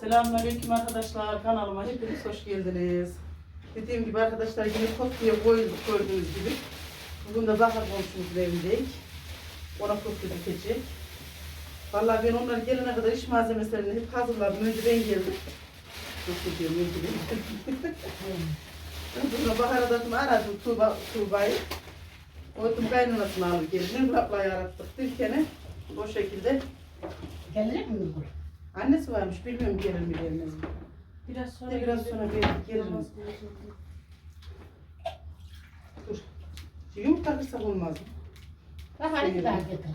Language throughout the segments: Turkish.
Selamünaleyküm arkadaşlar. Kanalıma hepiniz hoş geldiniz. Dediğim gibi arkadaşlar yine köfteye koyduk gördüğünüz gibi. Bugün de Bahar komşumuzun evindeyiz. Ona köfte dikecek. Vallahi ben onlar gelene kadar iş malzemelerini hep hazırladım. Önce ben geldim. Nasıl diyorum önce ben. Sonra Bahar aradım, aradım Tuğba, Tuğba'yı. Oydum kaynanasını alıp geldim. Nurgül yarattık. Dilkene o şekilde. Gelecek mi Nurgül? Annesi varmış bilmiyorum gelir mi gelmez mi. Biraz sonra Bir de biraz sonra bir gelirim. Namaz kılacağım. Dur. Yumurta kırsak olmaz mı? Hani bir daha getir.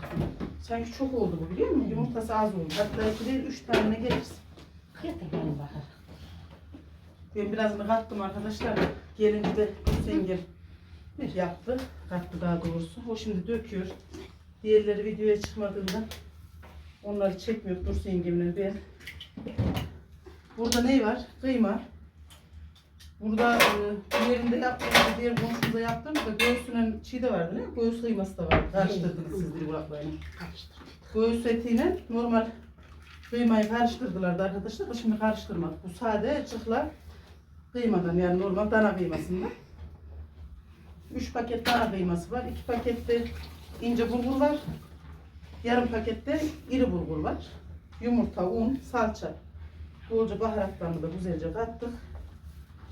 Sanki çok oldu bu biliyor musun? Yumurtası az oldu. Hatta iki değil üç tane gelirsin. Getir benim bakar. Ben birazını kattım arkadaşlar. Gelince de Hüseyin bir yaptı. Kattı daha doğrusu. O şimdi döküyor. Diğerleri videoya çıkmadığında onları çekmiyor Dursun yengemle ben. Burada ne var? Kıyma. Burada e, diğerinde yaptığımda, diğer komşumuza yaptığımda göğsünün çiğ de vardı ne? Göğüs kıyması da vardı. Karıştırdınız siz bir. Karıştır. Göğüs etiyle normal kıymayı karıştırdılar arkadaşlar. da Şimdi karıştırmadık. Bu sade çıklar kıymadan yani normal dana kıymasından. 3 paket dana kıyması var. 2 pakette ince bulgur var. Yarım pakette iri bulgur var. Yumurta, un, salça. Bolca baharatlarını da güzelce kattık.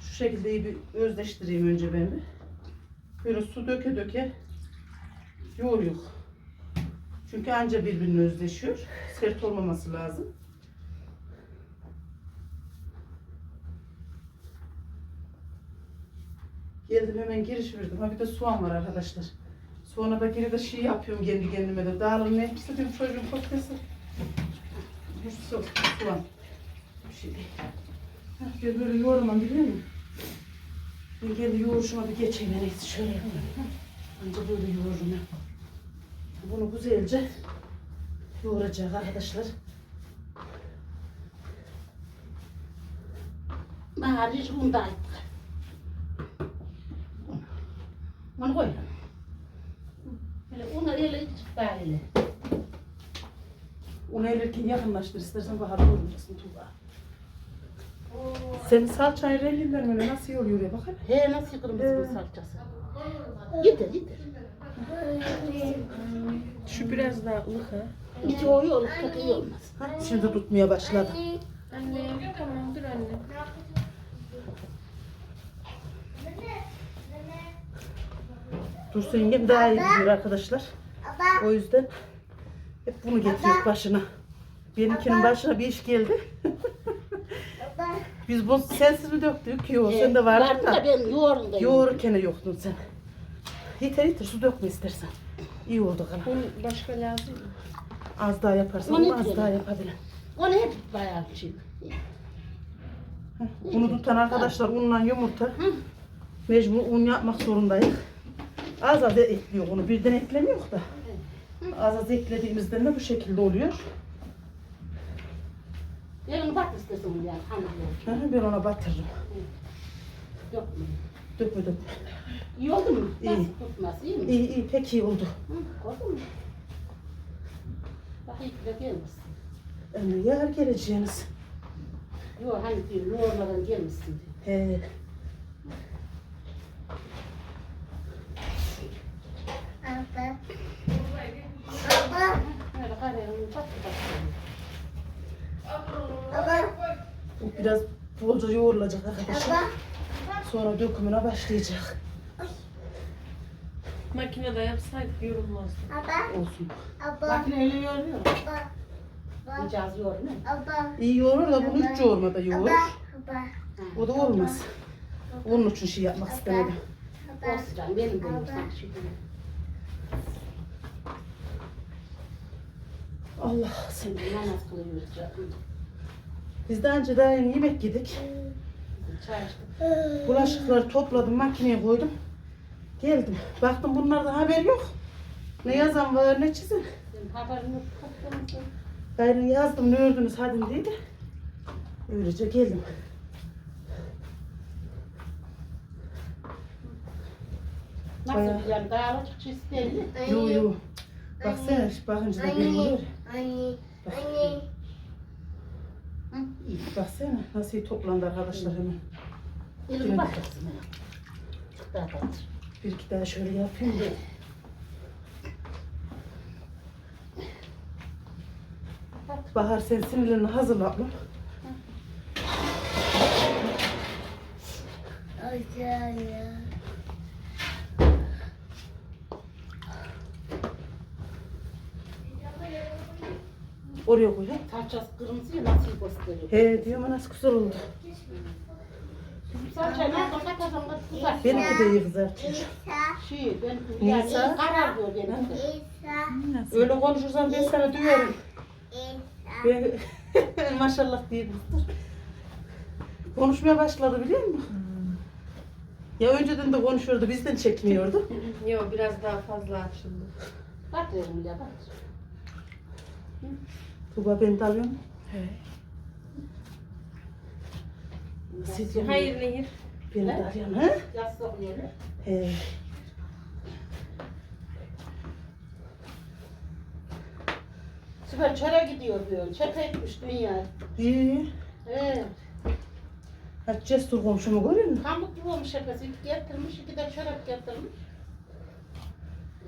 Şu şekilde iyi bir özleştireyim önce ben bir. Böyle su döke döke yoğuruyor. Çünkü anca birbirine özleşiyor. Sert olmaması lazım. Geldim hemen giriş verdim. Ha bir de soğan var arkadaşlar. Sonra da geri de şey yapıyorum kendi kendime de. Dağılım ne hepsi diyorum çocuğun köftesi. Bir so soğan. Bir şey değil. Ben böyle yoğuramam biliyor musun? Ben kendi yoğuruşuma bir geçeyim iyisi şöyle yapayım. Anca böyle yoğururum ya. Bunu güzelce yoğuracak arkadaşlar. Bahar hiç bundaydı. Onu koy. Onu öyle böyle. Onu elirken yakınlaştır istersen bahar yoğurmayacaksın Tuğba. Senin salçayı renginden böyle nasıl yoğuruyor ya bakın. He nasıl kırmızı Ee. bu salçası? Yeter yeter. Şu biraz daha ılık ha. Hiç o yol çok iyi olmaz. Şimdi tutmaya başladı. Anne tamam dur anne. Dursun yengem daha iyi biliyor arkadaşlar. O yüzden hep bunu getiriyor başına. Benimkinin başına bir iş geldi. Biz bunu sensiz mi döktük? Yok sen de vardın Vardı da da. ben yoğurdum. Yoğururken yoktun sen. Yeter yeter su dökme istersen. İyi oldu kana. Bunun başka lazım mı? Az daha yaparsan Onu ama az daha yapabilirim. Onu hep bayağı şey. Bunu tutan arkadaşlar unla yumurta. Mecbur un yapmak zorundayız. Az az ekliyor onu. Birden eklemiyor da. Az az eklediğimizde de bu şekilde oluyor. Yarın bak istersen yani hı, Ben ona batırırım. Yok mu? Dökme dökme. İyi oldu mu? İyi. Nasıl tutması iyi mi? İyi iyi pek iyi oldu. Hı, oldu mu? Bak iyi de gelmişsin. Emre yar geleceğiniz. Yok hani diyor yoğurmadan gelmişsin diyor. He. Karayalım bak bak. Bu biraz bolca yoğrulacak arkadaşlar. Sonra dökümüne başlayacak. Makinede yapsaydık yorulmazdı. Olsun. Makineyle yoğuruyor. İyice az yoğur ne? İyi yoğurur da bunu hiç yoğurmada yoğurur. O da olmaz. Onun için şey yapmak istemedim. Olsun canım benim benim sana Allah sen. Şimdi namaz kılıyoruz canım. Biz daha önce daha yeni yemek yedik. Çay içtik. Bulaşıkları topladım makineye koydum. Geldim. Baktım bunlarda haber yok. Ne yazan var ne. Benim haberim yok. Gayrı yazdım ne ördünüz hadi dedi. Öylece geldim. Bayağı. Nasıl yani dağılacak belli. Yo yo. Baksana bakınca da belli oluyor. Anne, Bak. anne, Baksana nasıl toplandı arkadaşlar hemen. Bakarsın ya. Çık daha batır. Bir iki daha şöyle yapayım da. Bahar sen sinirlerini hazırla ablam. Oraya koy. he. Salçası kırmızı ya nasıl gösteriyor? He diyorum nasıl güzel oldu. Salçayı nasıl katarsan kızar. Benimki de iyi kızartıyor. Şey ben yani Nisa? karar diyor benimki. Öyle konuşursan ben sana duyarım. Ben maşallah diye kızdır. Konuşmaya başladı biliyor musun? Ya önceden de konuşuyordu, bizden çekmiyordu. Yok biraz daha fazla açıldı. Bak derim ya bak. Tuba ben de alıyorum. Siz Hayır Nehir. Ben de alıyorum. He? He. Süper çöre gidiyor diyor. Çöpe etmiş dünya. İyi. He. Hadi cesur komşumu görüyor musun? Pamuk gibi olmuş şepesi. İki getirmiş, iki de çörek getirmiş.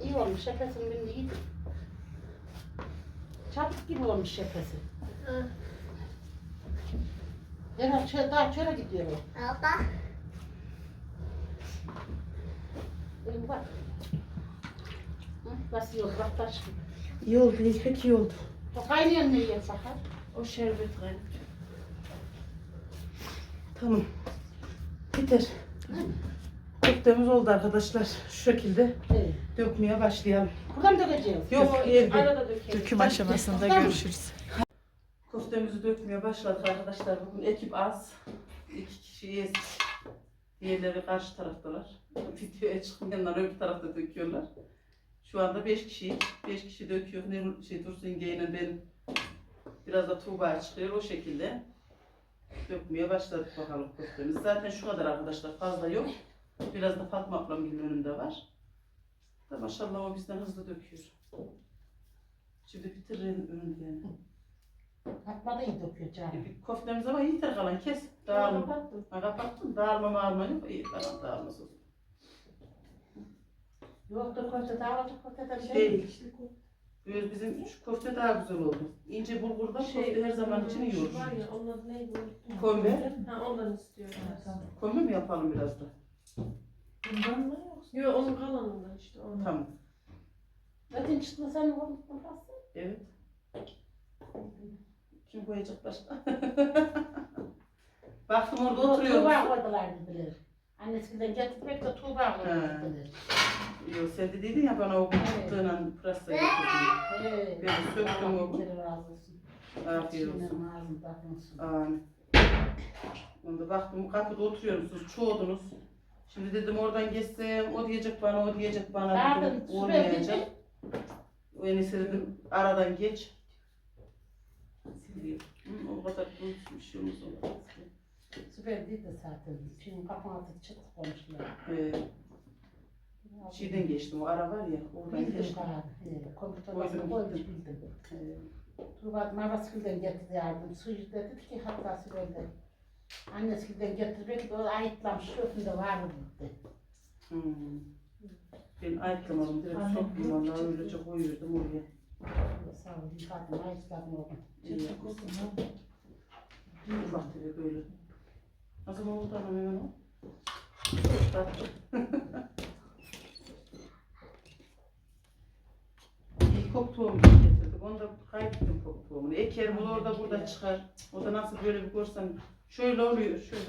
İyi olmuş şepesin bindi iyi. Çabuk gibi olmuş şepesi. Herhalde çö daha çöre gidiyor o. Benim bak. Hı, Basıyor bak taş gibi. İyi oldu, iyi, pek iyi oldu. O kaynayan ne yiyor sakar? O şerbet kaynatıyor. Tamam. Biter. Köftemiz oldu arkadaşlar. Şu şekilde Evet. dökmeye başlayalım. Buradan dökeceğiz. Yok, evde. Arada dökelim. Döküm aşamasında görüşürüz. Köftemizi dökmeye başladık arkadaşlar. Bugün ekip az. İki kişiyiz. Diğerleri karşı taraftalar. Videoya çıkmayanlar öbür tarafta döküyorlar. Şu anda beş kişi. Beş kişi döküyor. Ne şey Dursun Yenge'yle benim. Biraz da Tuğba çıkıyor o şekilde. Dökmeye başladık bakalım köftemiz. Zaten şu kadar arkadaşlar fazla yok. Biraz da Fatma ablamın önünde var. Da maşallah o bizden hızlı döküyor. Şimdi bitirelim önünde. Fatma da iyi döküyor canım. Bir köftemiz ama yeter kalan kes. Dağılma. Ha, kapattım. Dağılma mağılma yok. İyi kalan dağılmaz olsun. Yok da köfte dağılacak köfte de şey. Değil. Böyle bizim şu köfte daha güzel oldu. İnce bulgurda köfte her zaman için iyi olur. Şey, Var ya onun adı neydi. Kombe. Ha ondan istiyorum. Kombe mi yapalım biraz da? Bundan mı yoksa? Yok onun kalanından işte. Ondan. Tamam. Zaten çıktı sen oğlum kafası. Evet. Kim koyacak başka? Baktım orada Tuğba oturuyor. koydular dediler. Annesinden getirmek de Tuğba koydular dediler. Yok sen de dedin ya bana o çıktığıyla pırasa getirdim. He. Ben söktüm Allah onu. bir kere razı olsun. Afiyet olsun. Şimdiden ağzını takmasın. Amin. Onda baktım kapıda oturuyorsunuz, çoğudunuz. Şimdi dedim oradan geçsem, o diyecek bana, o diyecek bana Pardon, dedim. süper Olmayacak. O enişte dedim, aradan geç. Hı, o kadar bir şeyimiz olmaz. Süper değil de zaten. Şimdi kapatı çıktı konuştular. Ee, şeyden geçtim, o ara var ya, oradan Bildim geçtim. bari. He, Kompüter Koydum, odasına koymuş bildim. Ee, Tuğba Maraskül'den getirdi yardım. Suyu dedi ki hatta Sibel'den. Annesinden getirmek de o ayıtlamış şofunda var mı dedi. hmm. Ben ayıklamadım, direkt Annem soktum çıktı. öylece koyuyordum oraya. Sağ ol, yıkadım, ayıtladım oğlum. İyi yapmışsın. Ufak tefek böyle. Nasıl oldu anam hemen o? Tatlı. İyi kok tohumu getirdik. Onu da kaybettim kok tohumunu. Ekerim onu orada burada çıkar. O da nasıl böyle bir görsen şöyle oluyor şöyle.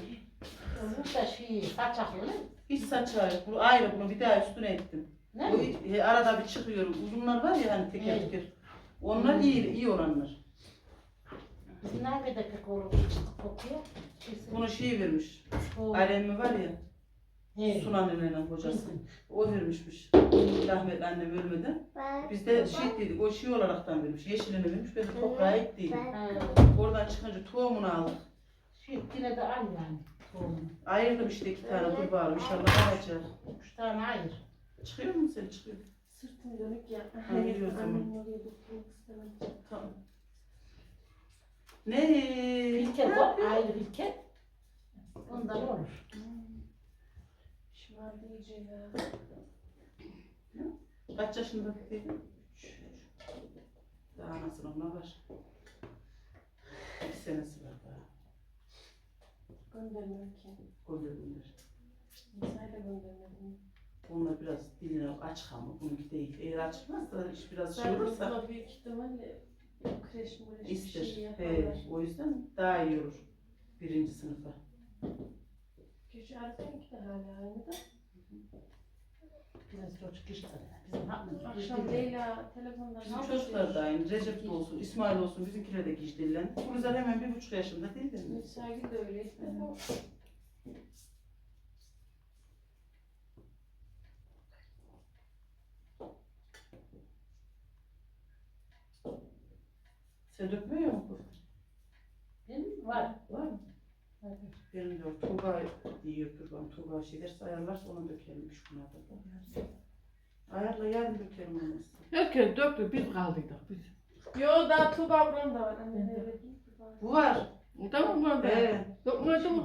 Bu da şey, saçaklı ne? Hiç saçar. Bu ayrı bunu bir daha üstüne ettim. Ne? Bu e, arada bir çıkıyor. Uzunlar var ya hani teker Evet. teker. Onlar iyi, iyi olanlar. Bizim nerede pek olur, kokuyor. Şeysi- Bunu şey vermiş. o- Alemi var ya. He. Sunan Eren'in hocası. O vermişmiş. Rahmetli annem ölmeden. Biz de şey dedik, o şey olaraktan vermiş. Yeşilini vermiş, ben de toprağa. Ha, Oradan çıkınca tohumunu aldık. Yine de aynı yani. Tohumu. Ayırdım işte iki tane kurbağalı. İnşallah alacak. Üç tane hayır. Çıkıyor mu sen çıkıyor? Sırtım dönük ya. Ha, iyi o zaman. Tamam. Ne? Bilke yapıyor? ayrı bilke. Ondan olur. Şımardı iyice ya. Kaç yaşında dedi? Üç. Daha anasının ona var. Bir senesi var. Göndermiyor ki. Gönderdiler. Mesai de göndermedim. Bunlar biraz diline aç ama bununki değil. Eğer açmazsa iş biraz şey olursa buna büyük ihtimalle kreş mreş bir ister. şey yaparlar. o yüzden daha iyi olur. Birinci sınıfa. Gece erken ki de hala aynı da. Çocuk işte. Bizim hakkımız. Akşam Leyla telefondan Bizim çocuklar da aynı. Recep de olsun, İsmail olsun, bizimkiler de. Bu güzel hemen bir buçuk yaşında değil mi? Müsaade de öyleydi. ama Sen dökmüyor musun? Benim var. Var mı? Benim de. Tuğba diyor kurban. Tuğba şey derse ayarlarsa onu dökelim üç gün da. Ayarla yarın dökelim onu. Herkes döktü, biz kaldıydık biz. Yo daha Tuğba buranın da var. Anne. Bu var. Tamam mı orada? He. Dökmedi mi?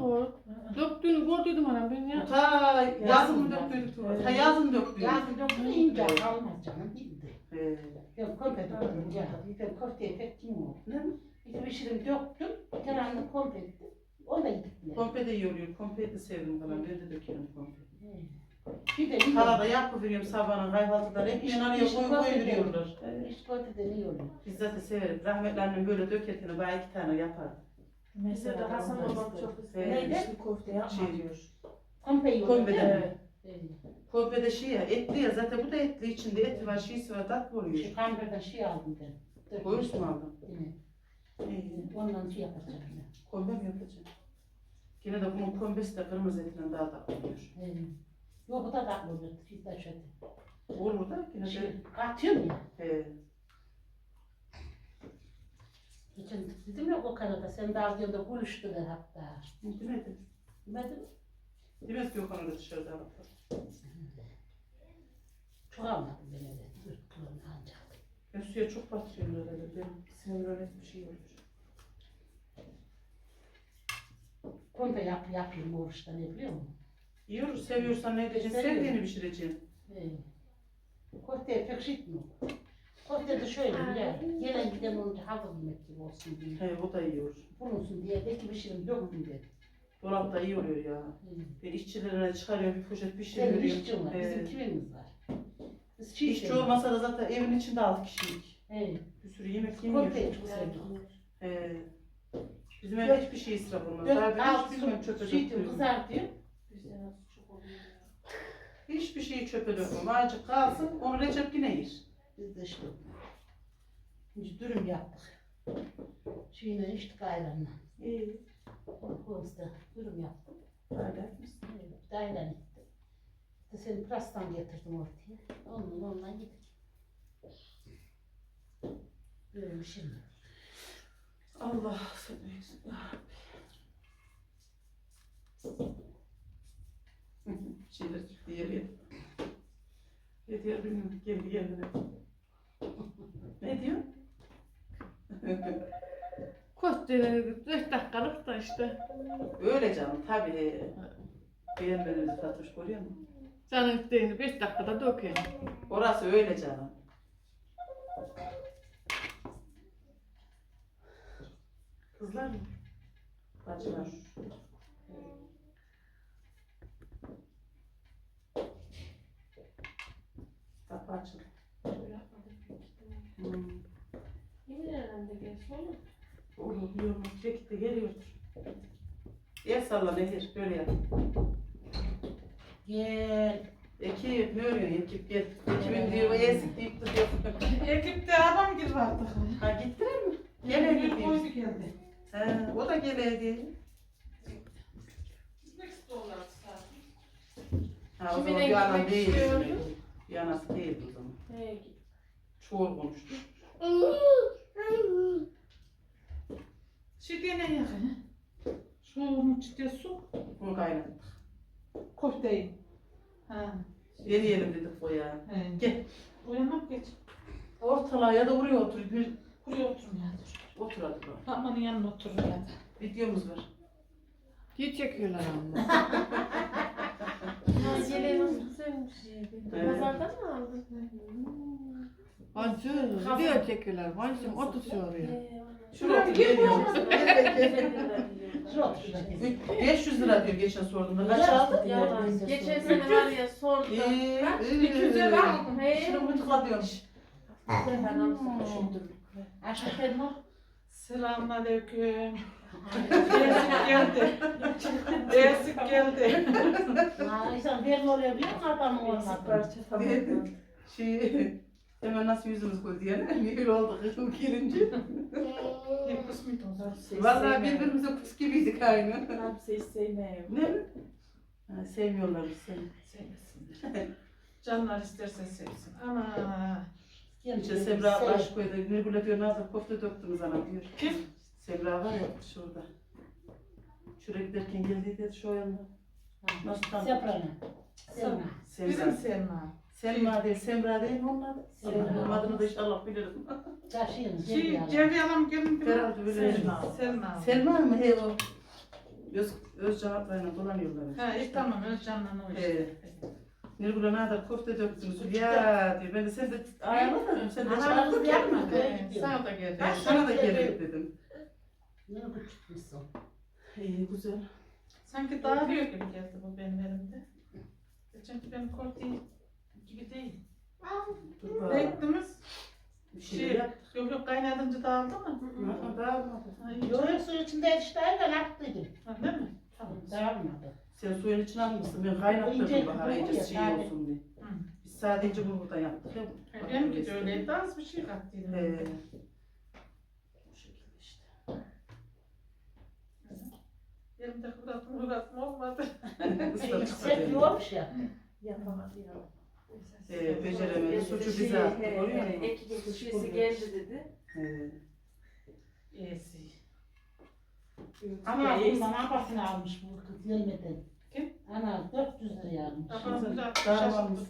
Döktüğünü gördüydüm anam ben ya. ta yazın döktüydük Tuğba? Ta yazın döktüydük. Yazın doktor ince kalmaz canım. Bildi. He. Ben komple döktüm. Ben köfteye pek kim o? Ne mi? Bir pişirim döktüm. Bir tane komple ettim. Onu da. Kompe de iyi oluyor. Kompe de sevdim falan. Ben de dökerim kompe. Bir de iyi Halada yapıveriyorum sabahın kahvaltıları. Hep yan araya koy koy veriyorlar. İş köfteden iyi oluyor. Biz zaten severiz. Rahmetli annem böyle dökerken bana iki tane yapardı. Bize de Hasan babam çok ister. Neydi? İçli köfte yapma Şey- diyor. Komple iyi oluyor. Komple de. Evet. Kompe de şey ya etli ya zaten bu da etli içinde eti var şeysi var tatlı oluyor. Şu kamberden şey aldım ben. Mu aldın? Yine. İyi. Ondan şey yapacağım. ben. Kombe mi yapacağım? Yine de bunun kombesi de kırmızı etinden daha tatlı oluyor. Yok bu da. Biz de şöyle. Olur da yine de Şey, atıyorum ya. he, Geçen dedim ya o kanada sen daha da buluştular hatta. demedi. Bilmedin mi? Demez ki o kanada dışarıda baktı. Çok almadım ben öyle. Dört kilonu ancak. Ben suya çok batırıyorum öyle. Ben sinir öyle bir şey oluyor. Komple yap, yapayım bu oruçta ne biliyor musun? Yiyoruz, seviyorsan ne edeceksin? Seviyorum. Sevdiğini pişireceksin. Evet. Köfteye pek şitmiyor. Köfte de şöyle ya. Gelen giden olunca hazır yemek gibi olsun diye. He, o da yiyor. Bulunsun diye belki pişirim döktüm dedim. Dolapta iyi oluyor ya. Evet. Ben işçilerine çıkarıyor bir poşet pişiriyor. işçin var. He. Bizim kimimiz var. Biz çiğ İşçi seviyoruz. olmasa da zaten evin içinde altı kişilik. Evet. Bir sürü yemek yemiyor. Köfteyi çok sevdim. He. Bizim evde hiçbir şey israf olmaz. Daha Dört ben alt hiç bilmem çöpe. Bizde nasıl çok oluyor ya. Hiçbir şeyi çöpe dökmem. Azıcık kalsın, onu Recep yine yer. Biz de işte Şimdi dürüm yaptık. Şeyle içtik ayranla. İyi. Korkumuzda dürüm yaptım. Öyle. Evet, ayran. Bir de seni pırastan getirdim ortaya. Onunla onunla yedik. Şey mi? Allah seni. Şeyler çıktı yere. Ne diyor bilmiyorum. Kendi kendine. Ne diyor? Köfteleri 5 dakikalık da işte. Öyle canım tabii. Beğenmenizi Fatoş görüyor musun? Canın isteğini 5 dakikada dökelim. Orası öyle canım. Kızlar mı? Bacılar. Kapı açıldı. Hmm. Yemin ederim de gelsin olur. Olur biliyorum. Çekip de geliyordur. El salla Nehir. Böyle yap. Gel. Ekip ne örüyorsun ekip gel. Ekibin diyor esik deyip duruyor. Ekipte adam gibi artık. ha gittiler mi? Gel hadi koydu geldi. He, o da geleydi. Next dolar saat. Ha, o Kimine zaman bir adam gitmek değil. istiyordu? Bir anası değil o zaman. He. Çoğul konuştu. Şey diye ne yakın? Şu onun çite su. Bunu kaynattık. Köfteyi. Ha. Deneyelim dedik o ya. He. Gel. Uyanıp geç. Ortalığa ya da oraya otur. Bir Buraya oturun ya dur. Otur hadi bakalım. Fatma'nın yanına oturun ya da. Videomuz var. İyi çekiyorlar ama. Yeleği nasıl güzelmiş. Evet. Pazardan mı aldın? Acı. Video çekiyorlar. Bacım otur şuraya. Şuraya geliyor. Çok güzel. 500 lira diyor geçen sorduğumda. Kaç aldın? Yalan. Geçen sene var ya sordum. Eee. Kaç? 200 lira aldım. He. Şunu mutla diyormuş. Ben almışım. Aşk etme. Selamünaleyküm. Değişik geldi. Değişik geldi. Ha, insan belli oluyor biliyor musun adam olmadı. Şey, hemen nasıl yüzümüz koydu yani. Öyle oldu kızım girince. Hep kısmet oldu. Vallahi birbirimize kus gibiydik aynı. Elbiseyi sevmiyorum. Ne mi? Ha, sevmiyorlar biz seni. Sevmesinler. Canlar isterse sevsin. Ama İşte Semra aşk koydu. Nurgül'e diyor nazar kofta döktünüz ana diyor. Kim? Semra var ya şurada. Şuraya giderken geldi dedi şu yanına. Nasıl tanıdın? Seprana. Selma. bizim Semra. Selma. Selma değil, Semra değil mi onlar? Semra. Onun adını da inşallah bilirim. Taşıyın. Şey, Cevriye Hanım gelin? Herhalde böyle. Selma. Selma. Selma mı? He o. Öz, Özcan ablayla dolanıyorlar. Ha iyi tamam Özcan'la o işte. He. Nurgül'e nazar kofta döktünüz. Ya diyor. Ben de sen de dedim. Sen de Anamız çağırdın ya. yapma. He, Sana da geldi. Ben sana da gelirim dedim. Ne küçükmüşsün. İyi güzel. Sanki dağılıyor gibi geldi bu benim elimde. Çünkü benim korti gibi değil. Dur Ne bakalım. ettiniz? Bir Şey, şey yap. yok yok kaynadınca dağıldı mı? Dağılmadı. İyi. Yoğurt suyu içinde işte ben attıydım. Ha, değil mi? Tamam. Dağılmadı. Sen suyun içine almışsın. Ben kaynattırdım İnce bahar bu iyice şey olsun diye. Hı. Biz sadece burada yaptık ya. Ha, Benimki de öyleydi. Az bir şey kattıydım. He. Bu şekilde işte. Elimde kıvratma kıvratma olmadı. Islatık da Sert değil. yoğurmuş ya. Yapamadı ya. Ee, beceremedi. Suçu bize attı. Görüyor musun? Ekibin şişesi geldi dedi. He. İyisi. Ana bundan abasını almış bu kız gelmeden. Kim? Ana 400 liraya almış. Babam biraz Dağılmamış. şaşırdı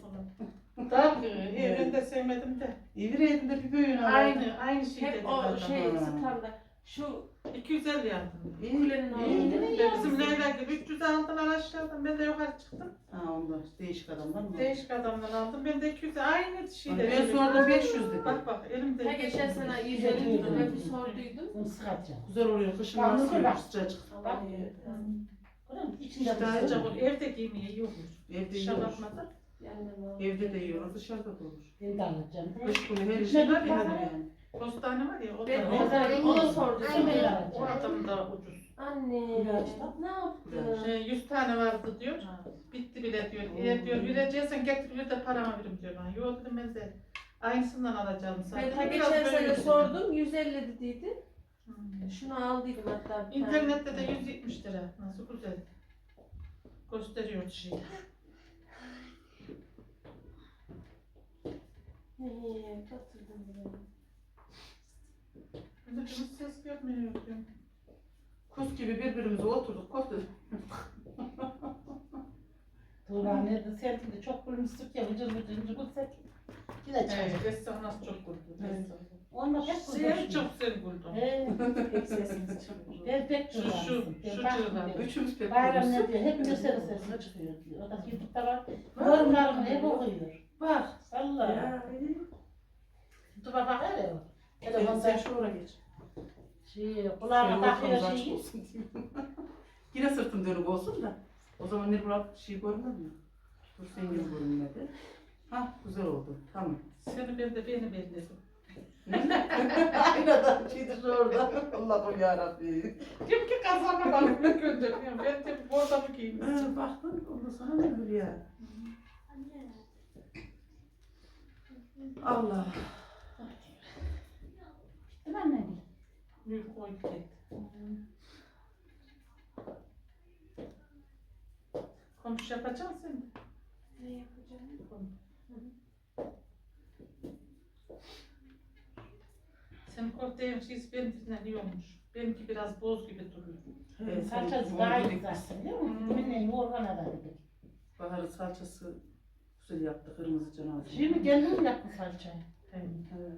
falan. Dağıldı. He, ben de sevmedim de. Bir elinde bir büyüğünü al. Aynı, aynı şey dedi Hep o zaten. şey Ha. standa. Şu 250 aldım. İyi. kulenin iyi. orada. Ve bizim Leyla gibi 300 aldılar aşağıdan. Ben de yukarı çıktım. Ha onlar değişik adamlar mı? Değişik adamdan aldım. Ben de 200 aynı şeyde. Ben sordum 500 dedi. Bak bak elimde. Ha geçen sene 150 lira bir sorduydum. Bunu sıkacağım. Güzel oluyor. Kışın Bak, nasıl bak. sıcacık. Bak. Musun? İçinde İşte bu olur. Evde iyi olur. Evde Dışarı bakmadan. Evde de yiyorlar. Dışarıda da olur. Ben de alacağım. Kış günü her Ne şey bak- yenir yani. Postane var ya o Ben da. o zaman ona sordum. Aynen. O adam da ucuz. Anne Biraz ne yaptın? Şey, 100 tane vardı diyor. Bitti bile diyor. Eğer diyor vereceksen getir bir de paramı verim diyor bana. Yok dedim ben de aynısından alacağım Ben ta Biraz geçen sene sordum 150 dediydi. Hmm. Şunu aldıydım hatta bir tane. İnternette de 170 lira. Nasıl güzel. Gösteriyor şey. He, batırdım buraya. Ben de kız ses görmüyor. Kus gibi birbirimize oturduk. Kofta. Tuğba nerede serpildi çok gülmüştük ya vıcır vıcır vıcır gülsek. Yine. Esra nasıl çok pek Sen gülmüştüm. çok güzel güldün. He. Pek sesimiz çıkıyor. Ben pek Şu- şu- gülmüştüm. şu Ben cırdan. baktım. Üçümüz pek Bayram konuştuk. ne diyor? Hepimiz senin sesine çıkıyor diyor. O da YouTube'da var. Yorumlarını hep okuyor. Bak. Vallahi. Ya, iyi. YouTube'a bakar ya. o. Sen, sen şu oraya geç. şey, kulağına Şöyle takıyor ortamız açık şeyi. olsun diyeyim. Yine sırtım dönük olsun da. O zaman ne bırak şey görmez mi? Dur sen gibi görünmedi. Hah güzel oldu. Tamam. Seni ben de beni adam şeydi şu orada. Allah'ım yarabbim. Kim ki kazanmadan bunu gönderiyorum. Ben de burada mı giyeyim? Ee, baktın ondan sonra ne böyle ya? Allah. Değil mi anne? Büyük koy. Komşu yapacaksın sen. Ne yapacağım? Senin korteyin şeysi benimkinden iyi olmuş. Benimki biraz boz gibi duruyor. Sen Salçası daha iyi zaten değil mi? Kiminle yorgana da dedik. Bahar'ın salçası güzel yaptı kırmızı cenaze. Şimdi gelin yaptı salçayı. Evet. Evet.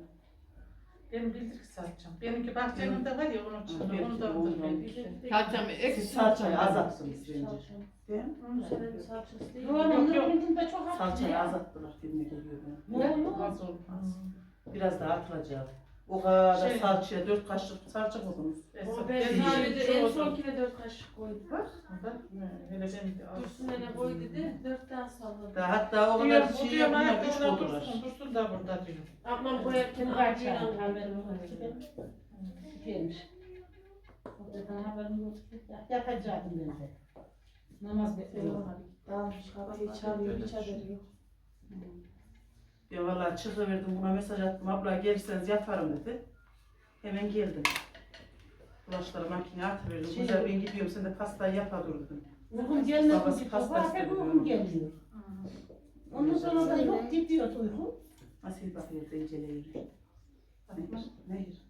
Ben bildik salçam. Benimki bahçenin de var ya onun için. Ha, Onu da aldım Siz ek. salçayı az attınız bence. Değil mi? Onun senin salçası değil. Yok Yok, de çok hafif Salçayı az attılar gibi geliyor bana. Yok yok. Az olmaz. Biraz daha atılacak. O kadar Şey- salçaya dört kaşık salça koydunuz. Ben sadece için en çoğu- sonkine dört kaşık koydum. Bak. Bak. Hele benim de az. Dursun nene koy dedi. Dört tane salladım. Daha hatta o kadar şey yapmıyor, üç koydular. dursun, dursun da burada diyor. Ablam koyarken acıyla haberim var. Gelmiş. Oradan haberim yok. Yapacaktım ben de. Namaz bekliyorum. Dağılmış kapıyı çalıyor hiç haberi yok. Ya vallahi çıkıverdim buna mesaj attım. Abla gelirseniz yaparım dedi. Hemen geldim. Bulaşları makineye atıverdim. Şey- Güzel ben gidiyorum sen de pastayı yapa dur dedim. Uykum gelmedi. Babası Bir pasta uykum geliyor. Ondan sonra da yok gidiyor uykum. Asil bakıyor da inceleyiyor. Nehir, nehir.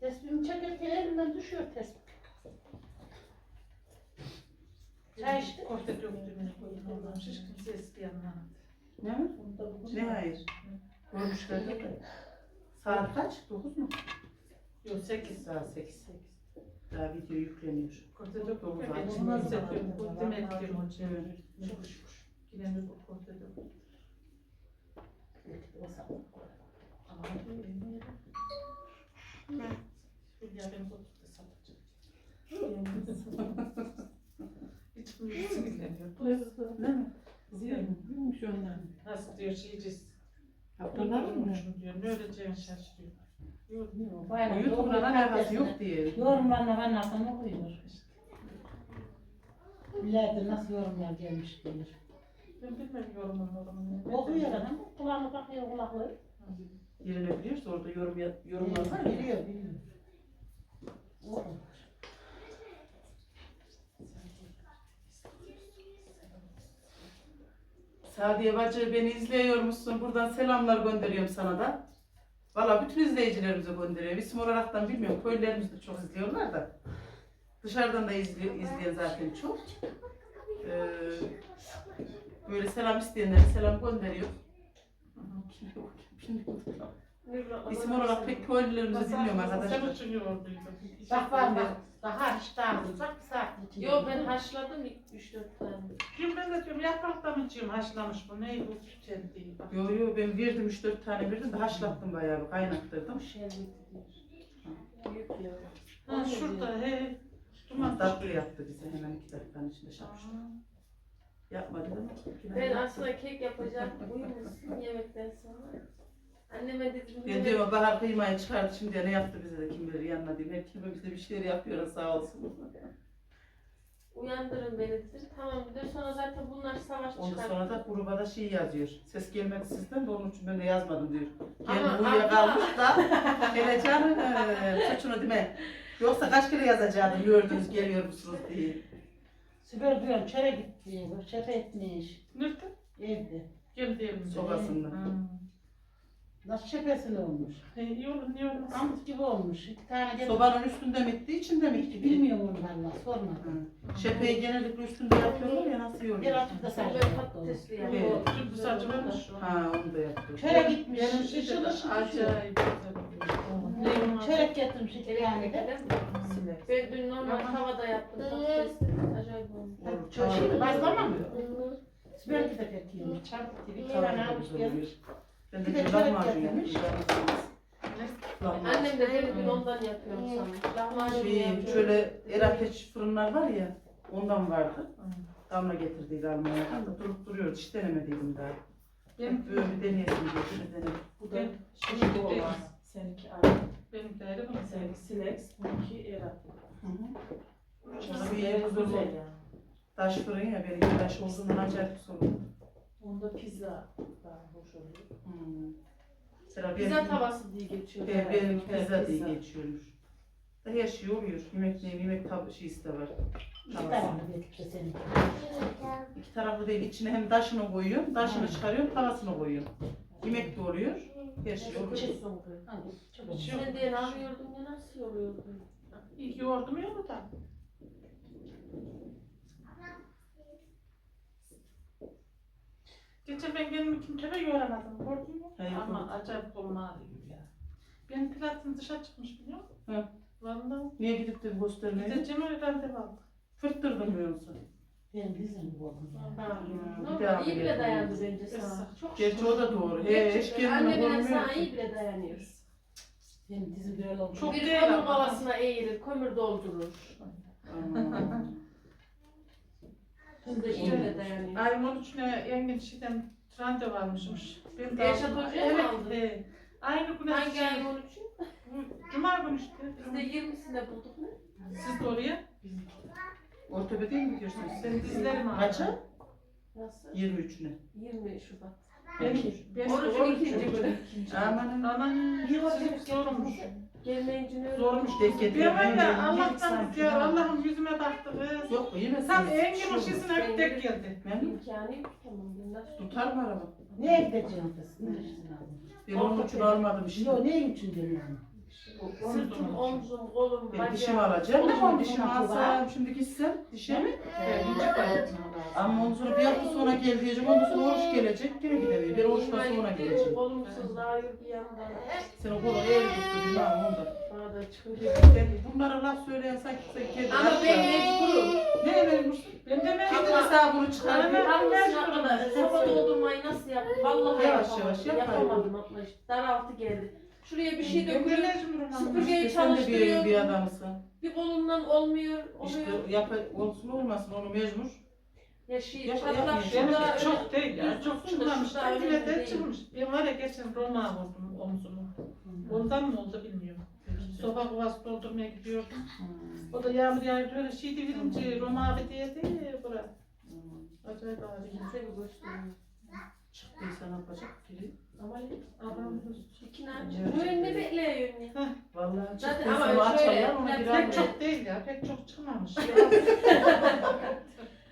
Tespihimi çekerken elimden düşüyor tespih. Çay içtik. Korkta döktüğümünü koyun. Allah'ım ses bir yandan. Ne? Ne hayır? Görmüşler de. Saat kaç? Dokuz mu? Yok sekiz. Saat sekiz. Daha video yükleniyor. Döktüm. Dokuz Ben ay. onu hissediyorum. Bu demek ki. Çok şükür. Yine bir bu döktüm. Ama Hülya beni götürdü satacak. Hiç sinirleniyor. Ne mi? Ondan. Nasıl diyor şeyciz. Yaptılar mı? Diyor. Ne öleceğim şaşırıyor. Yok. Bayram YouTube'la alakası yok diye. Yorumlarına ben aklım okuyor. Millerde nasıl yorumlar gelmiş diyor. Ben bilmem yorumun yorumunu. Okuyor adam. Kulağına bakıyor kulakları. Yerine biliyorsa orada yorum yorumlar var. Biliyor biliyor. Sadiye bacı beni izliyormuşsun. Buradan selamlar gönderiyorum sana da. Valla bütün izleyicilerimize gönderiyorum. İsim olaraktan bilmiyorum. Köylerimiz de çok izliyorlar da. Dışarıdan da izliyor, izleyen zaten çok. Ee, böyle selam isteyenlere selam gönderiyor. İsim olarak pek köylülerimizi bilmiyorum Sen arkadaşlar. uçuyorduydun. Bak var bak. Daha hiç dağılacak bir saat içinde. Yo ben haşladım 3-4 tane. Kim ben de diyorum yaprakta mı içiyorum haşlamış bu ne bu tüten değil. Bak. Yo yo ben verdim 3-4 tane verdim de haşlattım bayağı bir kaynattırdım. Şerbeti diyor. Büyük ya. Ha şurada he. Duman Tatlı yaptı bize hemen iki dakikanın içinde şapşal. Yapmadı değil mi? Ben aslında kek yapacaktım. Uyumuşsun yemekten sonra. Anneme dedim. Ben diyorum Bahar kıymayı çıkardı şimdi ne yaptı bize de kim bilir yanına diyeyim. Hep kim bize bir şeyler yapıyor sağ olsun. Uyandırın beni dedi. Tamam dedi. Sonra zaten bunlar savaş Ondan çıkarttı. sonra da gruba da şey yazıyor. Ses gelmedi sizden de onun için ben de yazmadım diyor. Kendi Ama- uyuyakalmış da geleceğim suçunu değil mi? Yoksa kaç kere yazacaktım gördünüz geliyor musunuz diye. Sibel diyorum çere gitti. Şefe etmiş. Nerede? Evde. Gel diyelim. Sokasında. Nasıl şefesini olmuş. İyi niye olmaz? Amut gibi olmuş. İki tane getirdim. Sobanın üstünde mi ettiği içinde mi gitti? Bilmiyorum onu valla sorma. Hı. Şepeyi genellikle üstünde yapıyorlar ya nasıl Bir yoruyor? açıp da Sen sadece böyle patatesli yap. Evet. Bu şu an. Ha onu da yaptı. Çörek gitmiş. Benim Işıl ışıl ışıl. acayip. Çörek getirmiş iki tane de. Ben dün normal tavada yaptım. Acayip olmuş. Çörek bazlama mı? Sibel de pek yiyormuş. Çabuk gibi. Tavada İran Ben de Bir de bir çörek lahmacun. Lahmacun. Annem de her gün ondan yapıyorum sana. Lahmacun Şey, yapıyorum. şöyle el ateş fırınlar var ya ondan vardı. Damla getirdiydi Almanya'dan da durup duruyordu. Hiç denemediydim daha. Benim, Böyle bir deneyelim diye bir denedim. Bu da ben şimdi şimdi bu olan. Seninki ayrı. Benim de ayrı mı? Seninki Silex, bununki Era. Hı hı. Güzel oldu. yani. Taş fırın ya benim taş olduğundan acayip oldu. Onda pizza daha hoş oluyor. Hmm. Mesela Pizza benim, tavası diye geçiyor. He, benim Evet, pizza diye geçiyormuş. Da Her şey oluyor. Yemek ne yemek tab şeysi de var. İki Tavası. senin. İki taraflı değil. İçine hem taşını koyuyorum, taşını çıkarıyorum, tavasını koyuyorum. Yemek de oluyor. Her şey oluyor. Ha, Çok Şey- Sen diye arıyordum ya nasıl yoruyordun? İyi yoğurdum ya da. Geçen ben kendimi kim tepe yoramadım. Gördün mü? He, Ama acayip kolum ağrıyor ya. Benim platin dışa çıkmış biliyor musun? Hı. Vallahi. Niye gidip de göstermeye? Gideceğim öyle randevu aldık. Fırttırdın mı yoksa? Ben dizim bozuldu. Hmm, bir daha iyi bile dayandı bence sana. Çok Gerçi o da doğru. He, Gerçekten kendine anne bile sana iyi bile dayanıyor. Benim dizim böyle oldu. Çok bir değil kömür ama. kovasına eğilir, kömür doldurur. İyi İşte- bile dayanıyor. Ayın 13'üne yengin şeyden randevu almışmış. Ben de Erşat aldım. Hoca'ya mı Evet, aldın? he. Aynı güne Hangi şey- ayın 13'ü? Bu Cuma günü işte. Biz de 20'sinde bulduk ne? Siz de oraya. Ortopediye mi gidiyorsun sen? Dizlerim ağrıyor. Kaça? Nasıl? 23'üne. 20 Şubat. Ben, ben Orucun 13 ikinci günü. Aman Aman Niye var çocuk ne öyle? Zormuş denk var Ben ya yedik Allah'tan ya Allah'ım yüzüme baktı kız. Yok Tam sen- engin şey Ben bir tek geldi. Ben İmkanı yok tamam. tutar mı araba? Neye gideceğim kız? Neresi lazım? Ben onun için almadım işte. Yok neyin için diyorum. Sırtım, omzum, kolum, Ben dişimi bacağım. alacağım. O da Şimdi omzuna dişimi atıyorlar. alsam, şimdi gitsem dişimi. Evet, ince bayıltma Ama ondan sonra bir hafta sonra gel diyeceğim. Ondan sonra oruç gelecek. Gene gidemiyor. Ben oruçtan sonra geleceğim. Kolum sızlıyor bir yandan. Sen o kolu eğri tuttu. Bir daha onda. Bana da çıkıyor. Ben bunlara laf söyleyen sanki sen kendin Ama ben mecburum. Ne mecbursun? Ben de ben Kendi hesabını çıkar. Ama- Hangisine kadar soba doldurmayı nasıl yaptım? Vallahi Yavaş yapamadım. yavaş yap Yapamadım. Daraltı geldi. Şuraya bir şey Ben de dökülüyor. Süpürgeyi sen de bir, bir adamsın. Bir kolumdan olmuyor. İşte Oluyor. yap, olsun olmasın onu mecbur. Ya şey Yap- çatlak yapmayın. şurada. Benimki çok değil ya. Çok tutsun da çıkmamış. şurada de değil. çıkmış. Ben var ya geçen Roma vurdum omzumu. Ondan mı oldu bilmiyorum. Soba kovası doldurmaya gidiyordum. O da yağmur yağıyor öyle şey devirince Roma abi diye de bura. Acayip ağrıyor. Kimse bir göstermiyor. Çıktıysa ne yapacak? Biri. Ama Allah'ım. iki ne Böyle ne bekliyorsun ya? Vallahi Zaten çıktıysa ama onu şöyle, açarlar ona ya bir Pek çok değil ya. Pek çok çıkmamış.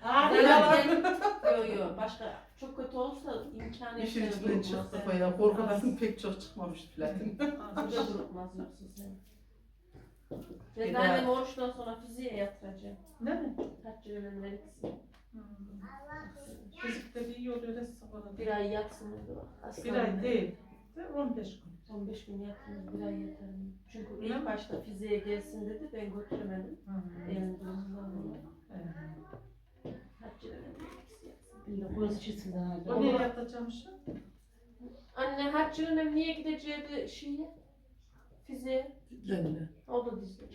Zaten yo yo başka çok kötü olsa imkanı yok. İşin içinden çıktı bayağı. Korkudan pek çok çıkmamış platin. Burada durmaz yoksa sen. Bir Ben daha- annem oruçtan sonra fiziğe yatıracağım. ne mi? Kaç yılın ikisi. Fizikte bir iyi oluyor da sabahına. Bir ay yatsın dedi bak. Bir ay değil. De 15 gün. 15 gün yattınız bir ay yatarım. Çünkü ilk başta fiziğe gelsin dedi ben götüremedim. Elin durumundan dolayı. Kaç yılın ikisi yatsın. Bir de göz içisinden aldı. O niye yatacağım şu? Anne Hacı'nın niye gideceği şeye? Fiziğe. Öyle. O da dizdi.